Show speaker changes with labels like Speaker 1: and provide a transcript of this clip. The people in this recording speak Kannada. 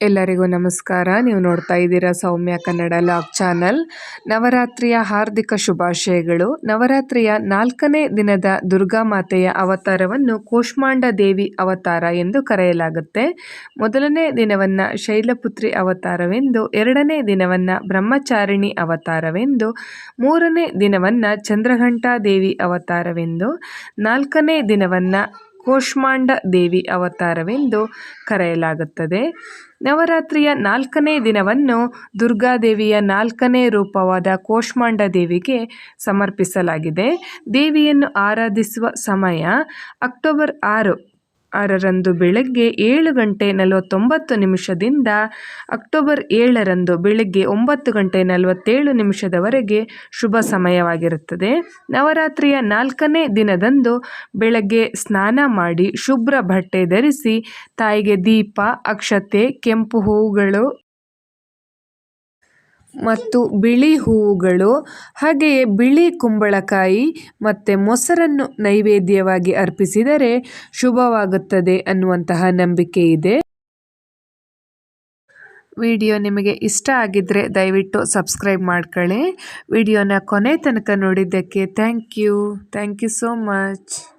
Speaker 1: ಎಲ್ಲರಿಗೂ ನಮಸ್ಕಾರ. ನೀವು ನೋಡ್ತಾ ಇದ್ದೀರಾ ಸೌಮ್ಯ ಕನ್ನಡ ಲಾಗ್ ಚಾನಲ್. ನವರಾತ್ರಿಯ ಹಾರ್ದಿಕ ಶುಭಾಶಯಗಳು. ನವರಾತ್ರಿಯ ನಾಲ್ಕನೇ ದಿನದ ದುರ್ಗಾ ಮಾತೆಯ ಅವತಾರವನ್ನು ಕೋಷ್ಮಾಂಡ ದೇವಿ ಅವತಾರ ಎಂದು ಕರೆಯಲಾಗುತ್ತೆ. ಮೊದಲನೇ ದಿನವನ್ನು ಶೈಲಪುತ್ರಿ ಅವತಾರವೆಂದು, ಎರಡನೇ ದಿನವನ್ನು ಬ್ರಹ್ಮಚಾರಿಣಿ ಅವತಾರವೆಂದು, ಮೂರನೇ ದಿನವನ್ನು ಚಂದ್ರಘಂಟಾ ದೇವಿ ಅವತಾರವೆಂದು, ನಾಲ್ಕನೇ ದಿನವನ್ನ ಕೂಷ್ಮಾಂಡ ದೇವಿ ಅವತಾರವೆಂದು ಕರೆಯಲಾಗುತ್ತದೆ. ನವರಾತ್ರಿಯ ನಾಲ್ಕನೇ ದಿನವನ್ನು ದುರ್ಗಾದೇವಿಯ ನಾಲ್ಕನೇ ರೂಪವಾದ ಕೋಷ್ಮಾಂಡ ದೇವಿಗೆ ಸಮರ್ಪಿಸಲಾಗಿದೆ. ದೇವಿಯನ್ನು ಆರಾಧಿಸುವ ಸಮಯ ಅಕ್ಟೋಬರ್ ಆರು ಆರರಂದು ಬೆಳಗ್ಗೆ ಏಳು ಗಂಟೆ ನಲವತ್ತೊಂಬತ್ತು ನಿಮಿಷದಿಂದ ಅಕ್ಟೋಬರ್ ಏಳರಂದು ಬೆಳಗ್ಗೆ ಒಂಬತ್ತು ಗಂಟೆ ನಲವತ್ತೇಳು ನಿಮಿಷದವರೆಗೆ ಶುಭ ಸಮಯವಾಗಿರುತ್ತದೆ. ನವರಾತ್ರಿಯ ನಾಲ್ಕನೇ ದಿನದಂದು ಬೆಳಗ್ಗೆ ಸ್ನಾನ ಮಾಡಿ ಶುಭ್ರ ಬಟ್ಟೆ ಧರಿಸಿ ತಾಯಿಗೆ ದೀಪ, ಅಕ್ಷತೆ, ಕೆಂಪು ಹೂವುಗಳು ಮತ್ತು ಬಿಳಿ ಹೂವುಗಳು, ಹಾಗೆಯೇ ಬಿಳಿ ಕುಂಬಳಕಾಯಿ ಮತ್ತು ಮೊಸರನ್ನು ನೈವೇದ್ಯವಾಗಿ ಅರ್ಪಿಸಿದರೆ ಶುಭವಾಗುತ್ತದೆ ಅನ್ನುವಂತಹ ನಂಬಿಕೆ ಇದೆ. ವಿಡಿಯೋ ನಿಮಗೆ ಇಷ್ಟ ಆಗಿದ್ದರೆ ದಯವಿಟ್ಟು ಸಬ್ಸ್ಕ್ರೈಬ್ ಮಾಡ್ಕೊಳ್ಳಿ. ವಿಡಿಯೋನ ಕೊನೆ ತನಕ ನೋಡಿದ್ದಕ್ಕೆ thank you. Thank you so much.